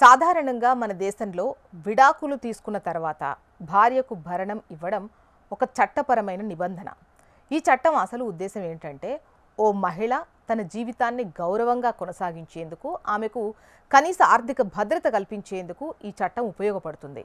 సాధారణంగా మన దేశంలో విడాకులు తీసుకున్న తర్వాత భార్యకు భరణం ఇవ్వడం ఒక చట్టపరమైన నిబంధన. ఈ చట్టం అసలు ఉద్దేశం ఏంటంటే ఓ మహిళ తన జీవితాన్ని గౌరవంగా కొనసాగించేందుకు ఆమెకు కనీస ఆర్థిక భద్రత కల్పించేందుకు ఈ చట్టం ఉపయోగపడుతుంది.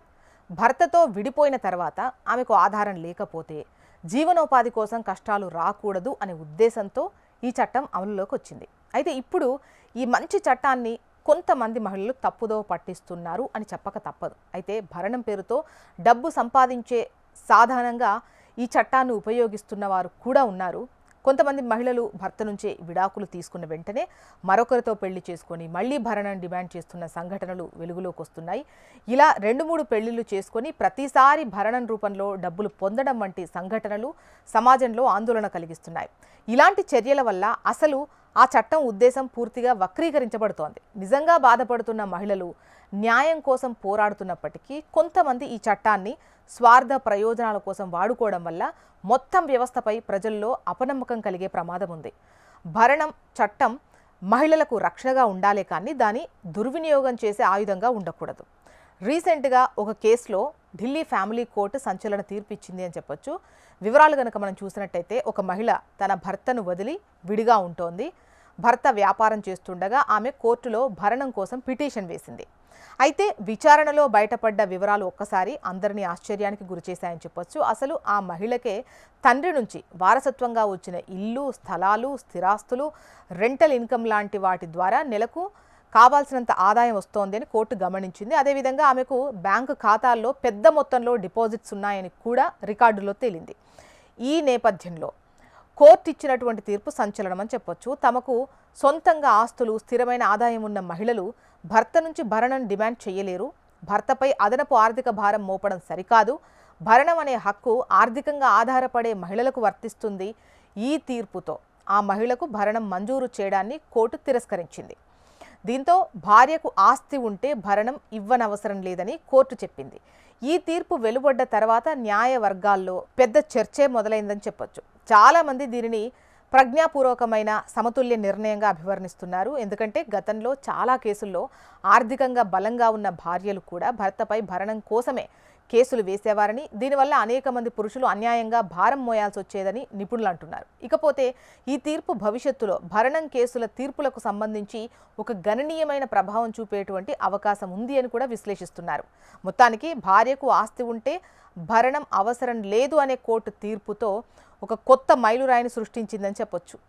భర్తతో విడిపోయిన తర్వాత ఆమెకు ఆధారం లేకపోతే జీవనోపాధి కోసం కష్టాలు రాకూడదు అనే ఉద్దేశంతో ఈ చట్టం అమలులోకి వచ్చింది. అయితే ఇప్పుడు ఈ మంచి చట్టాన్ని కొంతమంది మహిళలు తప్పుదో పట్టిస్తున్నారు అని చెప్పక తప్పదు. అయితే భరణం పేరుతో డబ్బు సంపాదించే సాధారణంగా ఈ చట్టాన్ని ఉపయోగిస్తున్న వారు కూడా ఉన్నారు. కొంతమంది మహిళలు భర్త నుంచి విడాకులు తీసుకున్న వెంటనే మరొకరితో పెళ్ళి చేసుకొని మళ్ళీ భరణం డిమాండ్ చేస్తున్న సంఘటనలు వెలుగులోకి వస్తున్నాయి. ఇలా రెండు మూడు పెళ్ళిళ్ళు చేసుకొని ప్రతిసారి భరణం రూపంలో డబ్బులు పొందడం వంటి సంఘటనలు సమాజంలో ఆందోళన కలిగిస్తున్నాయి. ఇలాంటి చర్యల వల్ల అసలు ఆ చట్టం ఉద్దేశం పూర్తిగా వక్రీకరించబడుతోంది. నిజంగా బాధపడుతున్న మహిళలు న్యాయం కోసం పోరాడుతున్నప్పటికీ కొంతమంది ఈ చట్టాన్ని స్వార్థ ప్రయోజనాల కోసం వాడుకోవడం వల్ల మొత్తం వ్యవస్థపై ప్రజల్లో అపనమ్మకం కలిగే ప్రమాదం ఉంది. భరణం చట్టం మహిళలకు రక్షణగా ఉండాలే కానీ దాని దుర్వినియోగం చేసే ఆయుధంగా ఉండకూడదు. రీసెంట్గా ఒక కేసులో ఢిల్లీ ఫ్యామిలీ కోర్టు సంచలన తీర్పిచ్చింది అని చెప్పొచ్చు. వివరాలు కనుక మనం చూసినట్టయితే ఒక మహిళ తన భర్తను వదిలి విడిగా ఉంటోంది. భర్త వ్యాపారం చేస్తుండగా ఆమె కోర్టులో భరణం కోసం పిటిషన్ వేసింది. అయితే విచారణలో బయటపడ్డ వివరాలు ఒక్కసారి అందరినీ ఆశ్చర్యానికి గురిచేశాయని చెప్పొచ్చు. అసలు ఆ మహిళకే తండ్రి నుంచి వారసత్వంగా వచ్చిన ఇల్లు స్థలాలు స్థిరాస్తులు రెంటల్ ఇన్కమ్ లాంటి వాటి ద్వారా నెలకు కావాల్సినంత ఆదాయం వస్తోంది అని కోర్టు గమనించింది. అదేవిధంగా ఆమెకు బ్యాంకు ఖాతాల్లో పెద్ద మొత్తంలో డిపాజిట్స్ ఉన్నాయని కూడా రికార్డులో తేలింది. ఈ నేపథ్యంలో కోర్టు ఇచ్చినటువంటి తీర్పు సంచలనం అని చెప్పొచ్చు. తమకు సొంతంగా ఆస్తులు స్థిరమైన ఆదాయం ఉన్న మహిళలు భర్త నుంచి భరణం డిమాండ్ చేయలేరు. భర్తపై అదనపు ఆర్థిక భారం మోపడం సరికాదు. భరణం అనే హక్కు ఆర్థికంగా ఆధారపడే మహిళలకు వర్తిస్తుంది ఈ తీర్పుతో. ఆ మహిళకు భరణం మంజూరు చేయడాన్ని కోర్టు తిరస్కరించింది. దీంతో భార్యకు ఆస్తి ఉంటే భరణం ఇవ్వనవసరం లేదని కోర్టు చెప్పింది. ఈ తీర్పు వెలువడ్డ తర్వాత న్యాయ వర్గాల్లో పెద్ద చర్చే మొదలైందని చెప్పొచ్చు. చాలామంది దీనిని ప్రజ్ఞాపూర్వకమైన సమతుల్య నిర్ణయంగా అభివర్ణిస్తున్నారు. ఎందుకంటే గతంలో చాలా కేసుల్లో ఆర్థికంగా బలంగా ఉన్న భార్యలు కూడా భర్తపై భరణం కోసమే కేసులు వేసేవారని దీనివల్ల అనేక మంది పురుషులు అన్యాయంగా భారం మోయాల్సి వచ్చేదని నిపుణులు అంటున్నారు. ఇకపోతే ఈ తీర్పు భవిష్యత్తులో భరణం కేసుల తీర్పులకు సంబంధించి ఒక గణనీయమైన ప్రభావం చూపేటువంటి అవకాశం ఉంది అని కూడా విశ్లేషిస్తున్నారు. మొత్తానికి భార్యకు ఆస్తి ఉంటే భరణం అవసరం లేదు అనే కోర్టు తీర్పుతో ఒక కొత్త మైలురాయిని సృష్టించిందని చెప్పొచ్చు.